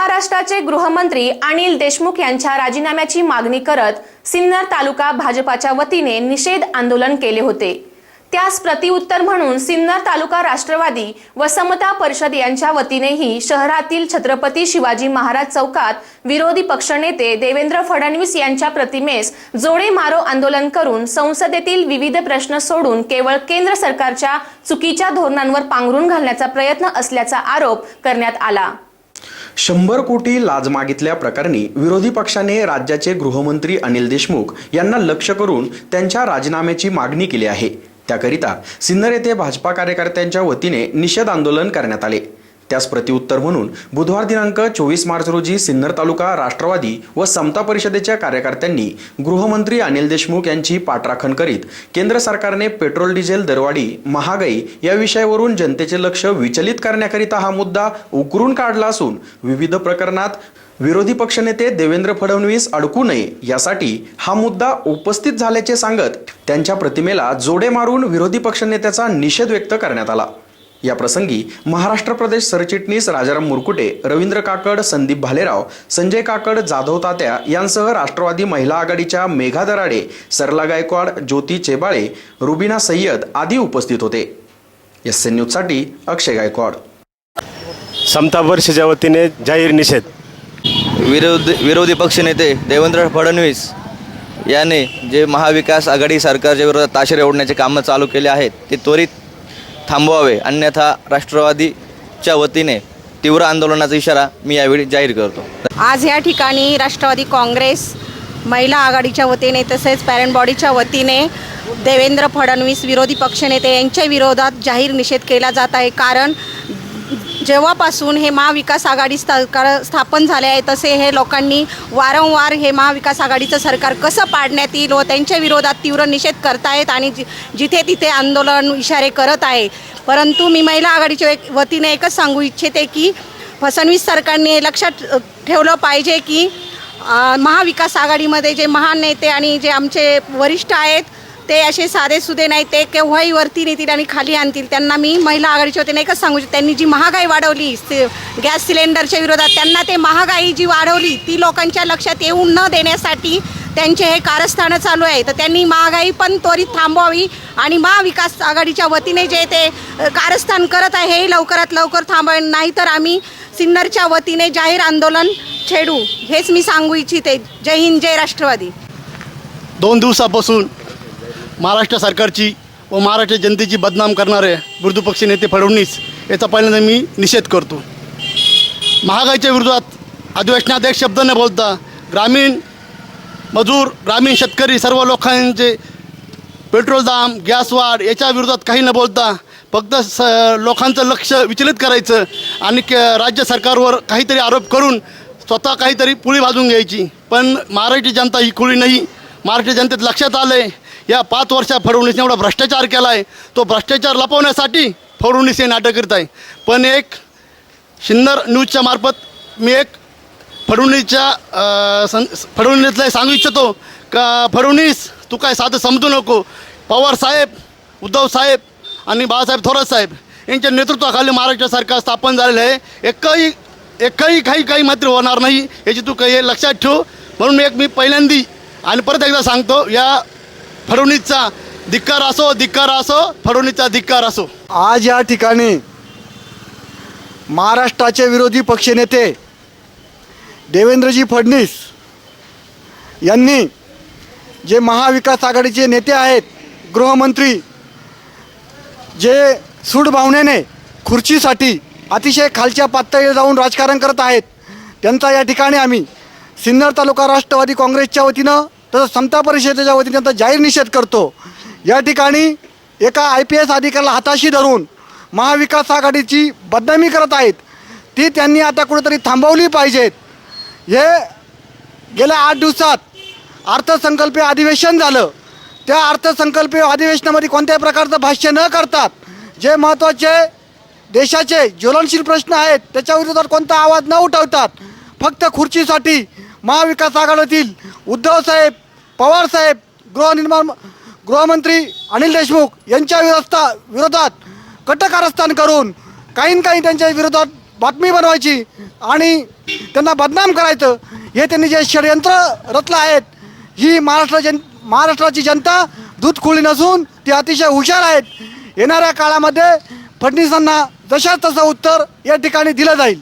महाराष्ट्राचे गृहमंत्री अनिल देशमुख यांच्या राजीनाम्याची मागणी करत सिन्नर तालुका भाजपाच्या वतीने निषेध आंदोलन केले होते. त्यास प्रतिउत्तर म्हणून सिन्नर तालुका राष्ट्रवादी व समता परिषद यांच्या वतीनेही शहरातील छत्रपती शिवाजी महाराज चौकात विरोधी पक्षनेते देवेंद्र फडणवीस यांच्या प्रतिमेस जोडे मारो आंदोलन करून संसदेतील विविध प्रश्न सोडून केवळ केंद्र सरकारच्या चुकीच्या धोरणांवर पांघरून घालण्याचा प्रयत्न असल्याचा आरोप करण्यात आला. शंभर कोटी लाज मागितल्या प्रकरणी विरोधी पक्षाने राज्याचे गृहमंत्री अनिल देशमुख यांना लक्ष करून त्यांच्या राजीनाम्याची मागणी केली आहे. त्याकरिता सिन्नर येथे भाजपा कार्यकर्त्यांच्या वतीने निषेध आंदोलन करण्यात आले. त्यास प्रतिउत्तर म्हणून बुधवार दिनांक चोवीस मार्च रोजी सिन्नर तालुका राष्ट्रवादी व समता परिषदेच्या कार्यकर्त्यांनी गृहमंत्री अनिल देशमुख यांची पाठराखण करीत केंद्र सरकारने पेट्रोल डिझेल दरवाढी महागाई या विषयावरून जनतेचे लक्ष विचलित करण्याकरिता हा मुद्दा उकरून काढला असून विविध प्रकरणात विरोधी पक्षनेते देवेंद्र फडणवीस अडकू नये यासाठी हा मुद्दा उपस्थित झाल्याचे सांगत त्यांच्या प्रतिमेला जोडे मारून विरोधी पक्षनेत्याचा निषेध व्यक्त करण्यात आला. या प्रसंगी महाराष्ट्र प्रदेश सरचिटणीस राजाराम मुरकुटे रवींद्र काकड संदीप भालेराव संजय काकड जाधव तात्या यांसह राष्ट्रवादी महिला आघाडीच्या मेघा दराडे सरला गायकवाड ज्योती चेबाळे रुबिना सय्यद आदी उपस्थित होते. एस एन न्यूजसाठी अक्षय गायकवाड. समता परिषदेच्या वतीने जाहीर निषेध. विरोधी विरोधी पक्षनेते देवेंद्र फडणवीस याने जे महाविकास आघाडी सरकारच्या विरोधात ताशेरे ओढण्याचे कामं चालू केले आहेत ते त्वरित थांबवावे. अन्यथा राष्ट्रवादीच्या वतीने तीव्र आंदोलनाचा इशारा मी यावेळी जाहीर करतो. आज या ठिकाणी राष्ट्रवादी काँग्रेस महिला आघाडीच्या वतीने तसेच पॅरेंट बॉडीच्या वतीने देवेंद्र फडणवीस विरोधी पक्षनेते यांच्या विरोधात जाहीर निषेध केला जात आहे. कारण जेव्हापासून हे महाविकास आघाडी सरकार स्थापन झाले आहे तसे हे लोकांनी वारंवार हे महाविकास आघाडीचं सरकार कसं पाडण्यात येईल व त्यांच्या विरोधात तीव्र निषेध करतायत आणि जि जिथे तिथे आंदोलन इशारे करत आहे. परंतु मी महिला आघाडीच्या एक- वतीने एकच सांगू इच्छिते की फडणवीस सरकारने लक्षात ठेवलं पाहिजे की महाविकास आघाडीमध्ये जे महान नेते आणि जे आमचे वरिष्ठ आहेत ते असे साधे सुधे नाही ते केव्हाही वरती नेतील आणि खाली आणतील. त्यांना मी महिला आघाडीचे होते नाही का सांगू त्यांनी जी महागाई वाढवली सि- गॅस सिलेंडरच्या विरोधात त्यांना ते महागाई जी वाढवली ती लोकांच्या लक्षात येऊ न देण्यासाठी त्यांचे हे कारस्थानं चालू आहे. तर त्यांनी महागाई पण त्वरित थांबवावी आणि महाविकास आघाडीच्या वतीने जे ते कारस्थान करत आहे हेही लवकरात लवकर थांबेल नाही तर आम्ही सिन्नरच्या वतीने जाहीर आंदोलन छेडू. हेच मी सांगू इच्छिते. जय हिंद जय राष्ट्रवादी. दोन दिवसापासून महाराष्ट्र सरकारची व महाराष्ट्र जनतेची बदनाम करणारे विरोधी पक्ष नेते फडणवीस याचा पहिल्यांदा मी निषेध करतो. महागाईच्या विरोधात अधिवेशनात एक शब्द न बोलता ग्रामीण मजूर ग्रामीण शेतकरी सर्व लोकांचे पेट्रोल दाम गॅस वाढ याच्या विरोधात काही न बोलता फक्त स लोकांचं लक्ष विचलित करायचं आणि राज्य सरकारवर काहीतरी आरोप करून स्वतः काहीतरी पुळी भाजून घ्यायची. पण महाराष्ट्र जनता ही खुळी नाही. महाराष्ट्र जनतेत लक्षात आलं आहे या पाच वर्षात फडणवीसने एवढा भ्रष्टाचार केला आहे तो भ्रष्टाचार लपवण्यासाठी फडणवीस हे नाटक करत आहे. पण एक शिंदर न्यूजच्या मार्फत मी एक फडणवीसच्या सं फडणवीसला सांगू इच्छितो का फडणवीस तू काय साधं समजू नको. पवार साहेब उद्धव साहेब आणि बाळासाहेब थोरात साहेब यांच्या नेतृत्वाखाली महाराष्ट्र सरकार स्थापन झालेलं आहे. एकही एकही काही काही मात्र होणार नाही याची तू काही लक्षात ठेव. म्हणून एक मी पहिल्यांदी आणि परत एकदा सांगतो या फडणवीसचा धिक्कार असो धिक्कार असो फडणवीसचा धिक्कार असो. आज या ठिकाणी महाराष्ट्राचे विरोधी पक्षनेते देवेंद्रजी फडणवीस यांनी जे महाविकास आघाडीचे नेते आहेत गृहमंत्री जे सूडभावनेने खुर्चीसाठी अतिशय खालच्या पातळीवर जाऊन राजकारण करत आहेत त्यांचा या ठिकाणी आम्ही सिन्नर तालुका राष्ट्रवादी काँग्रेसच्या वतीनं तसंच समता परिषदेच्या वतीने त्यांचा जाहीर निषेध करतो. या ठिकाणी एका आय पी एस अधिकाऱ्याला हाताशी धरून महाविकास आघाडीची बदनामी करत आहेत. ती त्यांनी आता कुठेतरी थांबवली पाहिजेत. हे गेल्या आठ दिवसात अर्थसंकल्पीय अधिवेशन झालं. त्या अर्थसंकल्पीय अधिवेशनामध्ये कोणत्याही प्रकारचं भाष्य न करतात जे महत्त्वाचे देशाचे ज्वलनशील प्रश्न आहेत त्याच्याविरोधात कोणता आवाज न उठवतात फक्त खुर्चीसाठी महाविकास आघाडीतील उद्धवसाहेब पवारसाहेब गृहनिर्माण गृहमंत्री अनिल देशमुख यांच्या विरोधा विरोधात कटकारस्थान करून काही काही त्यांच्या विरोधात बातमी बनवायची आणि त्यांना बदनाम करायचं हे त्यांनी जे षडयंत्र रचलं आहेत ही महाराष्ट्र जन महाराष्ट्राची जनता दूधखुळी नसून ती अतिशय हुशार आहेत. येणाऱ्या काळामध्ये फडणवीसांना जशा तसं उत्तर या ठिकाणी दिलं जाईल.